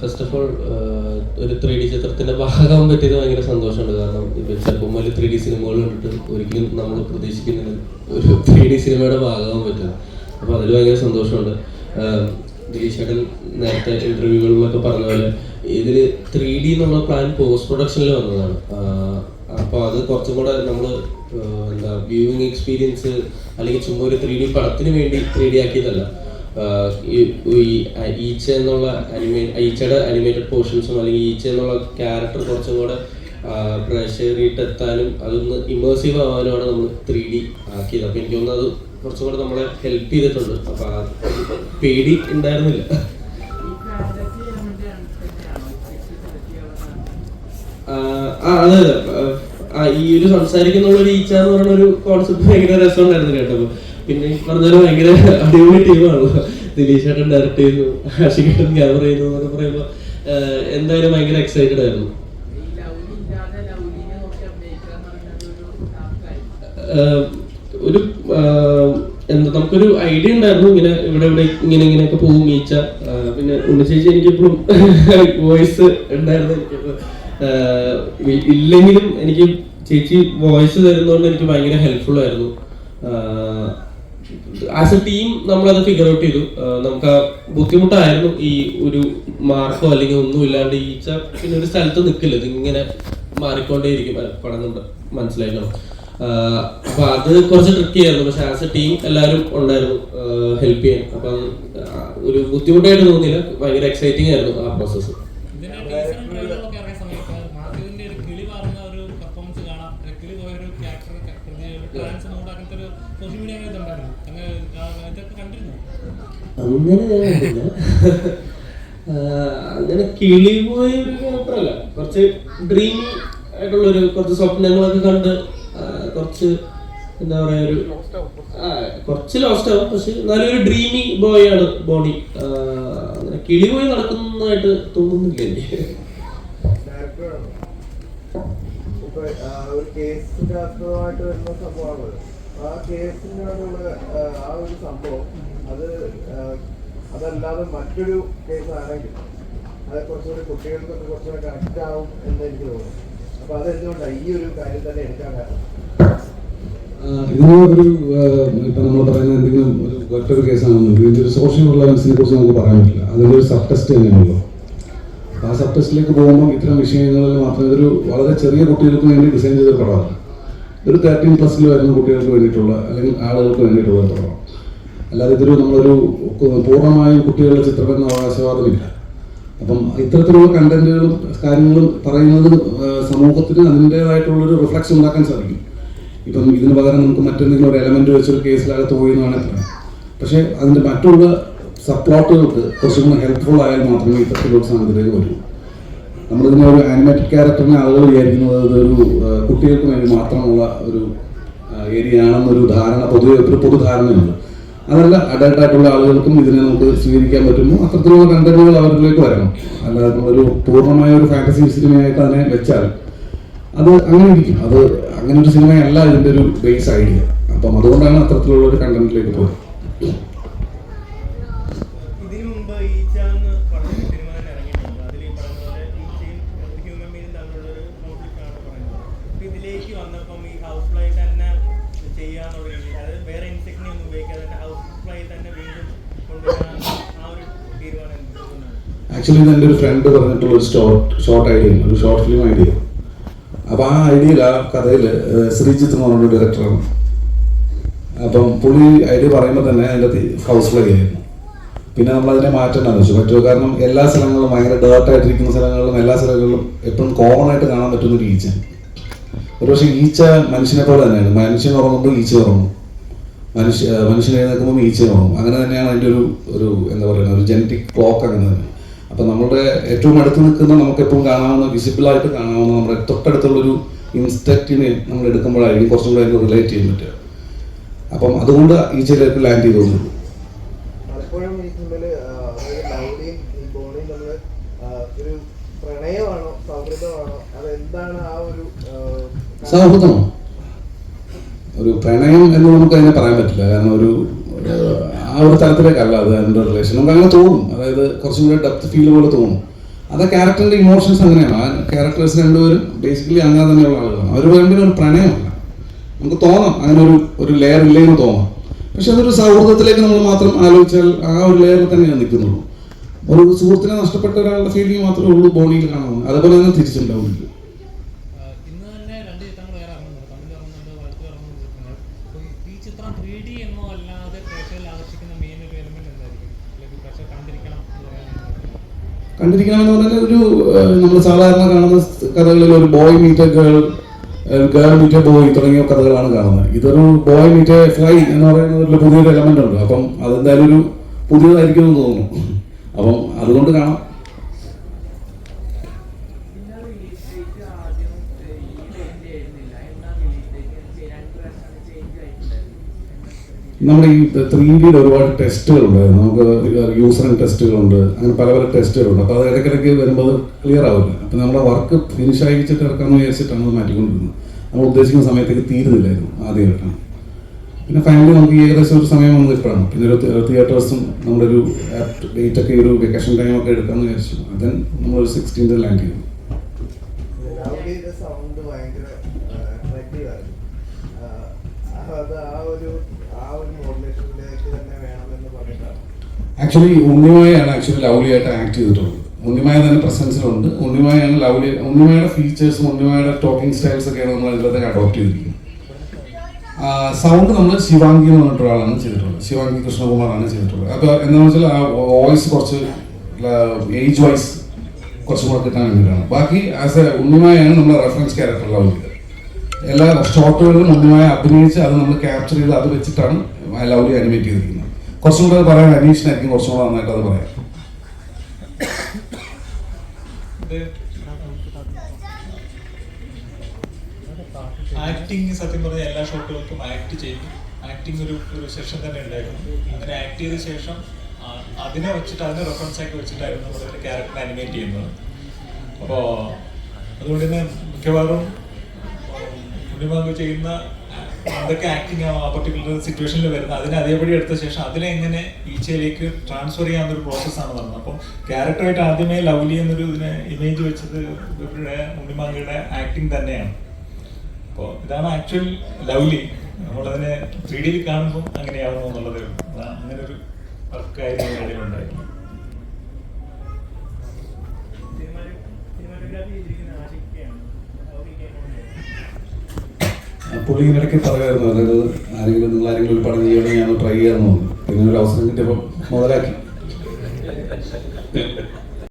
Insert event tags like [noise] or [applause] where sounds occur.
First of all ഒരു three D ചിത്രത്തിന്റെ ഭാഗമാകാൻ പറ്റിയത് ഭയങ്കര സന്തോഷമുണ്ട്. കാരണം ഇപ്പൊ വലിയ ത്രീ ഡി സിനിമകൾ കണ്ടിട്ട് ഒരിക്കലും നമ്മൾ പ്രതീക്ഷിക്കുന്നില്ല. ഒരു ത്രീ ഡി സിനിമയുടെ ഭാഗമാകാൻ പറ്റും അപ്പോൾ അതിൽ ഭയങ്കര സന്തോഷമുണ്ട്. ദിലീഷ് നേരത്തെ ഇന്റർവ്യൂകളിലൊക്കെ പറഞ്ഞ പോലെ ഇതിൽ ത്രീ ഡി എന്നുള്ള പ്ലാൻ പോസ്റ്റ് പ്രൊഡക്ഷനിൽ വന്നതാണ്. അപ്പോൾ അത് കുറച്ചും കൂടെ നമ്മൾ എന്താ വ്യൂവിങ് എക്സ്പീരിയൻസ് അല്ലെങ്കിൽ ചുമ്മാ ഒരു ത്രീ ഡി പടത്തിന് വേണ്ടി ത്രീ ഡി ആക്കിയതല്ല. ഈച്ച എന്നുള്ള അനിമേ ഈച്ചയുടെ അനിമേറ്റഡ് പോർഷൻസും അല്ലെങ്കിൽ ഈച്ച എന്നുള്ള ക്യാരക്ടർ കുറച്ചും കൂടെ എത്താനും അതൊന്ന് ഇമേഴ്സീവ് ആവാനുമാണ് നമ്മൾ ത്രീ ഡി ആക്കിയത്. അപ്പോൾ എനിക്ക് തോന്നുന്നു അത് കുറച്ചും കൂടെ നമ്മളെ ഹെൽപ്പ് ചെയ്തിട്ടുണ്ട്. അപ്പോൾ പേടി ഉണ്ടായിരുന്നില്ല. ആ അതെ. ഈ ഒരു സംസാരിക്കുന്ന ഒരു ഈച്ച എന്ന് പറയുന്ന ഒരു കോൺസെപ്റ്റ് ഭയങ്കര രസമുണ്ടായിരുന്നു കേട്ടപ്പോ. പിന്നെ ഈ പറഞ്ഞ ഭയങ്കര അടിപൊളി ടീമാണ് ദിലീഷ് ഏട്ടൻ ഡയറക്ട് ചെയ്യുന്നു ആഷിഖേട്ടൻ ക്യാമറ ചെയ്യുന്നു എന്നൊക്കെ പറയുമ്പോൾ എന്തായാലും ഭയങ്കര എക്സൈറ്റഡ് ആയിരുന്നു. ഒരു എന്താ നമുക്കൊരു ഐഡിയ ഉണ്ടായിരുന്നു. ഇങ്ങനെ ഇവിടെ ഇവിടെ ഇങ്ങനെ ഇങ്ങനെയൊക്കെ പോകും ഈച്ച പിന്നെ ഉണ്ണിച്ചേച്ചി എനിക്കിപ്പോഴും [laughs] വോയിസ് ഉണ്ടായിരുന്നു. എനിക്കിപ്പോ ഇല്ലെങ്കിലും എനിക്ക് ചേച്ചി വോയിസ് തരുന്നതുകൊണ്ട് എനിക്ക് ഭയങ്കര ഹെൽപ്ഫുൾ ആയിരുന്നു. ആസ് എ ടീം നമ്മളത് ഫിഗർ ഔട്ട് ചെയ്തു. നമുക്ക് ആ ബുദ്ധിമുട്ടായിരുന്നു ഈ ഒരു മാർക്കോ അല്ലെങ്കിൽ ഒന്നും ഇല്ലാണ്ട് ഈച്ച പിന്നെ ഒരു സ്ഥലത്ത് നിൽക്കില്ല ഇതിങ്ങനെ മാറിക്കൊണ്ടേയിരിക്കും. അല്ല, പടം കണ്ട് മനസ്സിലായില്ലോ അപ്പൊ അത് കുറച്ച് ട്രിക്കി ആയിരുന്നു. പക്ഷെ ആസ് എ ടീം എല്ലാവരും ഉണ്ടായിരുന്നു ഹെൽപ്പ് ചെയ്യാൻ. അപ്പം ഒരു ബുദ്ധിമുട്ടായിട്ട് തോന്നിയില്ല. ഭയങ്കര എക്സൈറ്റിംഗ് ആയിരുന്നു ആ പ്രോസസ്സ് അങ്ങനെ അങ്ങനെ ഞാൻ കണ്ടില്ല ആഹ് അങ്ങനെ കിളി പോയ ഒരു ക്യാരക്ടറല്ല കുറച്ച് ഡ്രീം ആയിട്ടുള്ള ഒരു കുറച്ച് സ്വപ്നങ്ങളൊക്കെ കണ്ട് കുറച്ച് എന്താ പറയാ ഒരു കുറച്ച് ലോസ്റ്റ് ആവും. പക്ഷെ നല്ലൊരു ഡ്രീമി ബോയ് ആണ് ബോണി. അങ്ങനെ കിളി പോയി നടക്കുന്നതായിട്ട് തോന്നുന്നില്ല എനിക്ക് ഡയറക്ടറാണ് ഇപ്പൊ ആ, ഒരു കേസിന്റെ അർത്ഥമായിട്ട് വരുന്ന സംഭവമാണ്. ആ കേസിന്റെ ആ, ആ ഒരു സംഭവം അത് അതല്ലാതെ മറ്റൊരു കേസാണെങ്കിൽ അത് കുറച്ചുകൂടി കുട്ടികൾക്കൊക്കെ കുറച്ചുകൂടെ കറക്റ്റ് ആവും എന്ന് എനിക്ക് തോന്നുന്നു. അപ്പൊ അതെന്തുകൊണ്ടാണ് ഈ ഒരു കാര്യം തന്നെ എടുക്കാൻ കാരണം? ഇതിന് ഒരു നമ്മൾ പറയുന്ന എന്തെങ്കിലും ഒരു സോഷ്യൽ റിലവൻസിനെ കുറിച്ച് നമുക്ക് പറയാൻ പറ്റില്ല. അതിന്റെ ഒരു സബ് ടെസ്റ്റ് തന്നെയാണല്ലോ ആ സബ് ടെസ്റ്റിലേക്ക് പോകുമ്പോൾ ഇത്തരം വിഷയങ്ങളിൽ മാത്രം ഇതൊരു വളരെ ചെറിയ കുട്ടികൾക്ക് വേണ്ടി ഡിസൈൻ ചെയ്ത പടമാണ്. ഒരു തേർട്ടീൻ പ്ലസ്സിൽ വരുന്ന കുട്ടികൾക്ക് വേണ്ടിയിട്ടുള്ള അല്ലെങ്കിൽ ആളുകൾക്ക് വേണ്ടിയിട്ടുള്ള പടമാണ്. അല്ലാതെ ഇതൊരു നമ്മളൊരു പൂർണമായും കുട്ടികളുടെ ചിത്രമെന്ന അവകാശവാദമില്ല അപ്പം ഇത്തരത്തിലുള്ള കണ്ടന്റുകളും കാര്യങ്ങളും പറയുന്നത് സമൂഹത്തിന് അതിന്റെതായിട്ടുള്ളൊരു റിഫ്ലക്ഷൻ ഉണ്ടാക്കാൻ സാധിക്കും. ഇപ്പം ഇതിന് പകരം നമുക്ക് മറ്റെന്തെങ്കിലും ഒരു എലമെന്റ് വെച്ചൊരു കേസിലകത്ത് പോയി എന്ന് വേണമെങ്കിൽ പക്ഷേ അതിന്റെ മറ്റുള്ള സപ്ലോട്ടുകൾക്ക് കുറച്ചും കൂടെ ഹെൽപ്ഫുൾ ആയാൽ മാത്രമേ ഇത്തരത്തിലുള്ള സാധനത്തിലേക്ക് വരൂ. നമ്മളിതിനെ ഒരു ആനിമേറ്റഡ് ക്യാരക്ടറിനെ ആളുകൾ വിചാരിക്കുന്നത് ഇതൊരു കുട്ടികൾക്ക് വേണ്ടി മാത്രമുള്ള ഒരു ഏരിയ ആണെന്നൊരു ധാരണ പൊതുവെ ഒരു പൊതുധാരണയുണ്ട് അതല്ല അഡൽട്ട് ആയിട്ടുള്ള ആളുകൾക്കും ഇതിനെ നമുക്ക് സ്വീകരിക്കാൻ പറ്റുമോ അത്തരത്തിലുള്ള കണ്ടന്റുകൾ അവരിലേക്ക് വരണം. അല്ലാതെ ഒരു പൂർണമായ ഒരു ഫാന്റസി സിനിമയായിട്ട് അതിനെ വെച്ചാൽ അത് അങ്ങനെ ഇരിക്കും. അത് അങ്ങനെ ഒരു സിനിമയല്ല ഇതിന്റെ ഒരു ബേസ് ഐഡിയ അപ്പം അതുകൊണ്ടാണ് അത്തരത്തിലുള്ള ഒരു കണ്ടന്റിലേക്ക് പോയത്. തന്നെ വീണ്ടും ആക്ച്വലി എന്റെ ഒരു ഫ്രണ്ട് പറഞ്ഞിട്ടുള്ള ഒരു ഷോർട്ട് ഷോർട്ട് ഐഡിയ ഒരു ഷോർട്ട് ഫിലിം ഐഡിയ അപ്പോൾ ആ ഐഡിയയിൽ ആ കഥയിൽ ശ്രീജിത്ത് എന്ന് പറഞ്ഞ ഡയറക്ടറാണ് അപ്പം പുള്ളി ഐഡിയ പറയുമ്പോൾ തന്നെ അതിന്റെ ഹൗസ് ഫ്ലൈയായിരുന്നു പിന്നെ നമ്മൾ അതിനെ മാറ്റേണ്ട ആവശ്യം പറ്റുമോ കാരണം എല്ലാ സ്ഥലങ്ങളിലും ഭയങ്കര ഡേർട്ടായിട്ടിരിക്കുന്ന സ്ഥലങ്ങളിലും എല്ലാ സ്ഥലങ്ങളിലും എപ്പോഴും കോമൺ ആയിട്ട് കാണാൻ പറ്റുന്ന ഒരു ഈച്ച ഒരു പക്ഷേ ഈച്ച മനുഷ്യനെ പോലെ തന്നെയാണ്. മനുഷ്യൻ ഉറങ്ങുമ്പോൾ ഈച്ച ഉറങ്ങും. മനുഷ്യ മനുഷ്യനെ നിൽക്കുമ്പോൾ ഈച്ചയാവും അങ്ങനെ തന്നെയാണ് അതിന്റെ ഒരു ഒരു എന്താ പറയുക ഒരു ജനറ്റിക് ക്ലോക്ക് അങ്ങനെ തന്നെ. അപ്പം നമ്മുടെ ഏറ്റവും അടുത്ത് നിൽക്കുന്ന നമുക്ക് എപ്പോഴും കാണാവുന്ന വിസിബിളായിട്ട് കാണാവുന്ന നമ്മുടെ തൊട്ടടുത്തുള്ളൊരു ഇൻസ്റ്റക്റ്റിനെ നമ്മൾ എടുക്കുമ്പോഴായിരിക്കും കുറച്ചും കൂടെ അതിന് റിലേറ്റ് ചെയ്യാൻ പറ്റുക. അപ്പം അതുകൊണ്ട് ഈച്ചയിലേക്ക് ലാൻഡ് ചെയ്തോളൂ പലപ്പോഴും ഈ സിനിമയിൽ ലൗലിയും ഈ ബോണിയും തമ്മിൽ ഒരു പ്രണയമാണോ സൗഹൃദമാണോ അതെന്താണ് ആ ഒരു സൗഹൃദമാണ്? ഒരു പ്രണയം എന്ന് നമുക്ക് അതിനെ പറയാൻ പറ്റില്ല. കാരണം ഒരു ആ ഒരു തരത്തിലേക്കല്ല അത് എന്റെ റിലേഷൻ നമുക്ക് അങ്ങനെ തോന്നും. അതായത് കുറച്ചും കൂടെ ഡെപ്ത് ഫീൽ പോലെ തോന്നും. അത് ക്യാരക്ടറിന്റെ ഇമോഷൻസ് അങ്ങനെയാണ്. ആ ക്യാരക്ടേഴ്സ് രണ്ടുപേരും ബേസിക്കലി അങ്ങനെ തന്നെയുള്ള ആളുകളാണ്. അവർ രണ്ടുപേരും ഒരു പ്രണയമല്ല. നമുക്ക് തോന്നാം. അങ്ങനെ ഒരു ഒരു ലെയർ ഇല്ലെന്ന് തോന്നാം. പക്ഷെ അതൊരു സൗഹൃദത്തിലേക്ക് നമ്മൾ മാത്രം ആലോചിച്ചാൽ ആ ഒരു ലെയറിൽ തന്നെയാണ് നിൽക്കുന്നുള്ളൂ. ഒരു സുഹൃത്തിനെ നഷ്ടപ്പെട്ട ഒരാളുടെ ഫീലിംഗ് മാത്രമേ ഉള്ളൂ ബോണിയിൽ കാണാവുന്നത് അതുപോലെ തന്നെ തിരിച്ചുണ്ടാവില്ല ആഹ് ഇന്ന് തന്നെ രണ്ട് ചിത്രങ്ങൾ വേറെ ഇറങ്ങുന്നുണ്ട് തമിഴ് ഇറങ്ങുന്നുണ്ട് വഴക്ക് ഇറങ്ങുന്നുണ്ട് ചിത്രങ്ങൾ അപ്പോൾ ഈ ചിത്രം ത്രീ ഡി എന്നോ അല്ലാതെ പ്രേക്ഷകരിൽ ആകർഷിക്കുന്ന മെയിൻ ഒരു എലമെന്റ് എന്തായിരിക്കും അല്ലെങ്കിൽ പ്രേക്ഷകർ കണ്ടിരിക്കണം എന്ന് പറയാൻ കണ്ടിരിക്കണമെന്ന് പറഞ്ഞാൽ ഒരു നമ്മൾ സാധാരണ കാണുന്ന കഥകളിൽ ഒരു boy meet girl girl meet boy തുടങ്ങിയ കഥകളാണ് കാണുന്നത്. ഇതൊരു ബോയ് മീറ്റ് ഫ്ലൈ എന്ന് പറയുന്നതിൽ പുതിയൊരു എലമെന്റ് ഉണ്ട്. അപ്പം അതെന്തായാലും ഒരു പുതിയതായിരിക്കും എന്ന് തോന്നുന്നു. അപ്പം അതുകൊണ്ട് കാണാം. നമ്മുടെ ഈ ത്രീ ഡിയിൽ ഒരുപാട് ടെസ്റ്റുകൾ ഉണ്ടായിരുന്നു നമുക്ക് യൂസറിങ് ടെസ്റ്റുകളുണ്ട് അങ്ങനെ പല പല ടെസ്റ്റുകളുണ്ട്. അപ്പോൾ അത് ഇടയ്ക്കിടയ്ക്ക് വരുമ്പോൾ അത് ക്ലിയർ ആവില്ല. അപ്പോൾ നമ്മുടെ വർക്ക് ഫിനിഷ് ആയിച്ചിട്ട് ഇറക്കാമെന്ന് വിചാരിച്ചിട്ടാണ് അത് മാറ്റിക്കൊണ്ടിരുന്നത്. നമ്മൾ ഉദ്ദേശിക്കുന്ന സമയത്തേക്ക് തീരുന്നില്ലായിരുന്നു ആദ്യമായിട്ടാണ് പിന്നെ ഫൈനലി നമുക്ക് ഏകദേശം ഒരു സമയം വന്നത് ഇപ്പോഴാണ്. പിന്നെ ഒരു തിയേറ്റേഴ്സും നമ്മുടെ ഒരു ഡേറ്റ് ഒക്കെ ഒരു വെക്കേഷൻ ടൈം ഒക്കെ എടുക്കാമെന്ന് വിചാരിച്ചു. അതൻ നമ്മളൊരു സിക്സ്റ്റീൻത് ലാൻഡ് ചെയ്തു. അത് ഒരു ആ ഒരു ആക്ച്വലി ഉണ്ണിമായാണ് ആക്ച്വലി ലവ്ലിയായിട്ട് ആക്ട് ചെയ്തിട്ടുള്ളത്. ഉണ്ണിമായ തന്നെ പ്രസൻസിലുണ്ട് ഉണ്ണിമായാണ് ലൗലി ഉണ്ണിമായുടെ ഫീച്ചേഴ്സും ഉണ്ണിമായുടെ ടോക്കിംഗ് സ്റ്റൈൽസ് ഒക്കെയാണ് നമ്മൾ ഇതിലത്തേക്ക് അഡോപ്റ്റ് ചെയ്തിരിക്കുന്നത്. സൗണ്ട് നമ്മൾ ശിവാംഗി എന്ന് പറഞ്ഞിട്ട് ഒരാളാണ് ചെയ്തിട്ടുള്ളത്. ശിവാംഗി കൃഷ്ണകുമാറാണ് ചെയ്തിട്ടുള്ളത്. അപ്പോൾ എന്താണെന്ന് വെച്ചാൽ ആ വോയിസ് കുറച്ച് ഏജ് വൈസ് കുറച്ചും കൂടെ കിട്ടാൻ വേണ്ടിയിട്ടാണ്. ബാക്കി ആസ് എ ഉണ്ണിമായാണ് നമ്മൾ റെഫറൻസ് ക്യാരക്ടർ ലൗലി എല്ലാ ഷോർട്ടുകളിലും ഉണ്ണിമായ അഭിനയിച്ച് അത് നമ്മൾ ക്യാപ്ചർ ചെയ്ത് അത് വെച്ചിട്ടാണ് ലൗലി അനിമേറ്റ് ചെയ്തിരിക്കുന്നത്. കുറച്ചും കൂടെ പറയാൻ അനീഷിനായിരിക്കും കുറച്ചും കൂടെ നന്നായിട്ട് അത് പറയാം ആക്ടിങ് സത്യം പറഞ്ഞ എല്ലാ ഷോട്ടുകൾക്കും ആക്ട് ചെയ്തു ആക്ടിങ് ഒരു ഒരു സെഷൻ തന്നെ ഉണ്ടായിരുന്നു. അങ്ങനെ ആക്ട് ചെയ്ത ശേഷം അതിനെ വെച്ചിട്ട് അതിനെ റെഫറൻസ് ആക്കി വെച്ചിട്ടായിരുന്നു നമ്മൾ അതിന്റെ ക്യാരക്ടർ അനിമേറ്റ് ചെയ്യുന്നത്. അപ്പോൾ അതുകൊണ്ട് തന്നെ മിക്കവാറും ഉണ്ണിമാങ്ക് ചെയ്യുന്ന എന്തൊക്കെ ആക്ടിങ് ആ പർട്ടിക്കുലർ സിറ്റുവേഷനിൽ വരുന്നത് അതിനെ അതേപടി എടുത്ത ശേഷം അതിനെ എങ്ങനെ ഈച്ചയിലേക്ക് ട്രാൻസ്ഫർ ചെയ്യാവുന്ന ഒരു പ്രോസസ്സാണ് പറഞ്ഞത് അപ്പം ക്യാരക്ടറായിട്ട് ആദ്യമേ ലവ്ലി എന്നൊരു ഇതിനെ ഇമേജ് വെച്ചത് ഇവരുടെ ഉണ്ണിമാങ്കയുടെ ആക്ടിങ് തന്നെയാണ് അപ്പോൾ ഇതാണ് ആക്ച്വൽ ലവ്ലി നമ്മളതിനെ ത്രീ ഡിയിൽ കാണുമ്പോൾ അങ്ങനെയാവുന്നു എന്നുള്ളത് അങ്ങനെ ഒരു വർക്കായിരുന്നു അതിലുണ്ടായിരുന്നു ചെയ്തിരിക്കുന്ന ആഷിക്കാണ് ഇങ്ങനെ ഇടയ്ക്ക് പറയുമായിരുന്നു അതായത് ആരെങ്കിലും നിങ്ങൾ ആരെങ്കിലും ഒരു പടം ചെയ്യണമെങ്കിൽ ഞാൻ ട്രൈ ചെയ്യാമെന്ന് തോന്നുന്നു. പിന്നെ ഒരു അവസരം കിട്ടിയപ്പോൾ മുതലാക്കി.